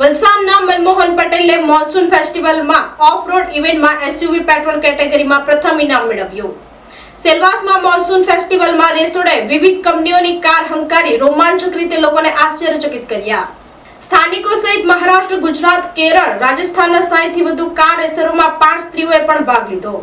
વલસાડના મનમોહન પટેલે મોન્સૂન ફેસ્ટિવલમાં ઓફ રોડ ઇવેન્ટમાં એસયુવી પેટ્રોલ કેટેગરીમાં પ્રથમ ઇનામ મેળવ્યું. સેલવાસમાં મોન્સૂન ફેસ્ટિવલમાં રેસોડે વિવિધ કંપનીઓની કાર હંકારી રોમાંચક રીતે લોકોને આશ્ચર્યચકિત કર્યા. સ્થાનિકો સહિત મહારાષ્ટ્ર, ગુજરાત, કેરળ, રાજસ્થાનના સાહીઠથી વધુ કાર રેસરોમાં પાંચ સ્ત્રીઓએ પણ ભાગ લીધો.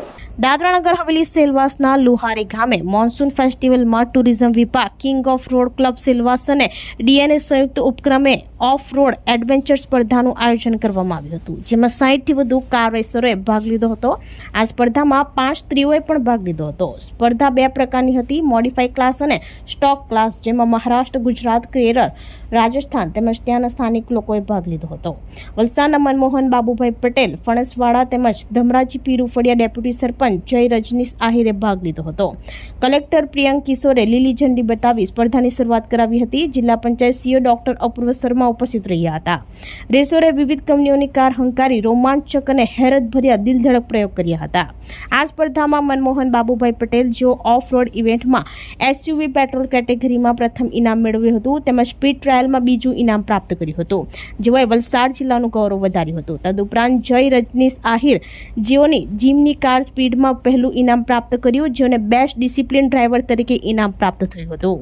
દાદરાનગર હવેલી સેલવાસના લુહારી ગામે મોન્સૂન ફેસ્ટિવલમાં ટુરિઝમ વિભાગ, king of road club Silvassa અને ડીએનએ સંયુક્ત ઉપક્રમે ઓફ રોડ એડવેન્ચર સ્પર્ધાનું આયોજન કરવામાં આવ્યું હતું, જેમાં સાહીઠથી વધુ કાર રેસરોએ ભાગ લીધો હતો. આ સ્પર્ધામાં પાંચ સ્ત્રીઓએ પણ ભાગ લીધો હતો. સ્પર્ધા બે પ્રકારની હતી, મોડિફાઈ ક્લાસ અને સ્ટોક ક્લાસ, જેમાં મહારાષ્ટ્ર, ગુજરાત, કેરળ, રાજસ્થાન તેમજ ત્યાંના સ્થાનિક લોકોએ ભાગ લીધો હતો. વલસાડના મનમોહન બાબુભાઈ પટેલ, ફણસવાડા તેમજ ધમરાજી પીરુફળિયા ડેપ્યુટી સરપંચ જય રજનીશ આહિરે ભાગ લીધો હતો. કલેક્ટર પ્રિયંક કિશોરે લીલી ઝંડી બતાવી સ્પર્ધાની શરૂઆત કરાવી હતી. જિલ્લા પંચાયત સીઓ ડોક્ટર અપૂર્વ શર્મા ઉપસ્થિત રહ્યા હતા. રેસોરે વિવિધ કંપનીઓની કાર હંકારી, રોમાંચક અને હેરતભર્યા દિલધડક પ્રયોગ કર્યા હતા. આ સ્પર્ધામાં મનમોહન બાબુભાઈ પટેલ, જેઓ ઓફ રોડ ઇવેન્ટમાં એસયુવી પેટ્રોલ કેટેગરીમાં પ્રથમ ઇનામ મેળવ્યું હતું, તેમજ સ્પીડ ટ્રાયલમાં બીજું ઇનામ પ્રાપ્ત કર્યું હતું. જેઓએ વલસાડ જિલ્લાનું ગૌરવ વધાર્યું હતું. તદુપરાંત જય રજનીશ આહિર જેઓની જીમની કાર સ્પીડમાં પહેલું ઇનામ પ્રાપ્ત કર્યું, જેને બેસ્ટ ડિસિપ્લિન ડ્રાઈવર તરીકે ઇનામ પ્રાપ્ત થયું હતું.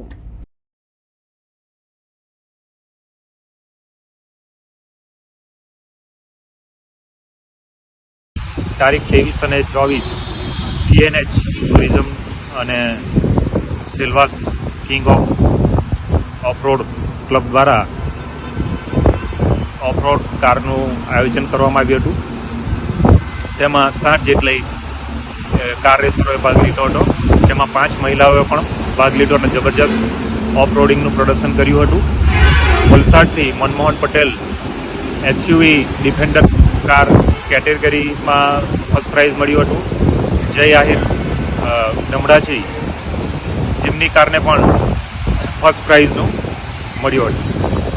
તારીખ ત્રેવીસ અને ચોવીસ પીએનએચ ટુરિઝમ અને Silvassa king of off road club દ્વારા ઓફરોડ કારનું આયોજન કરવામાં આવ્યું હતું. તેમાં સાત જેટલી કાર રેસરોએ ભાગ લીધો હતો. તેમાં પાંચ મહિલાઓએ પણ ભાગ લીધો અને જબરજસ્ત ઓફરોડિંગનું પ્રદર્શન કર્યું હતું. વલસાડથી Manmohan Patel SUV defender car કેટેગરીમાં ફર્સ્ટ પ્રાઇઝ મળ્યું હતું. જય આહિર નમડાજી જીમની કારને પણ ફર્સ્ટ પ્રાઇઝનું મળ્યું હતું.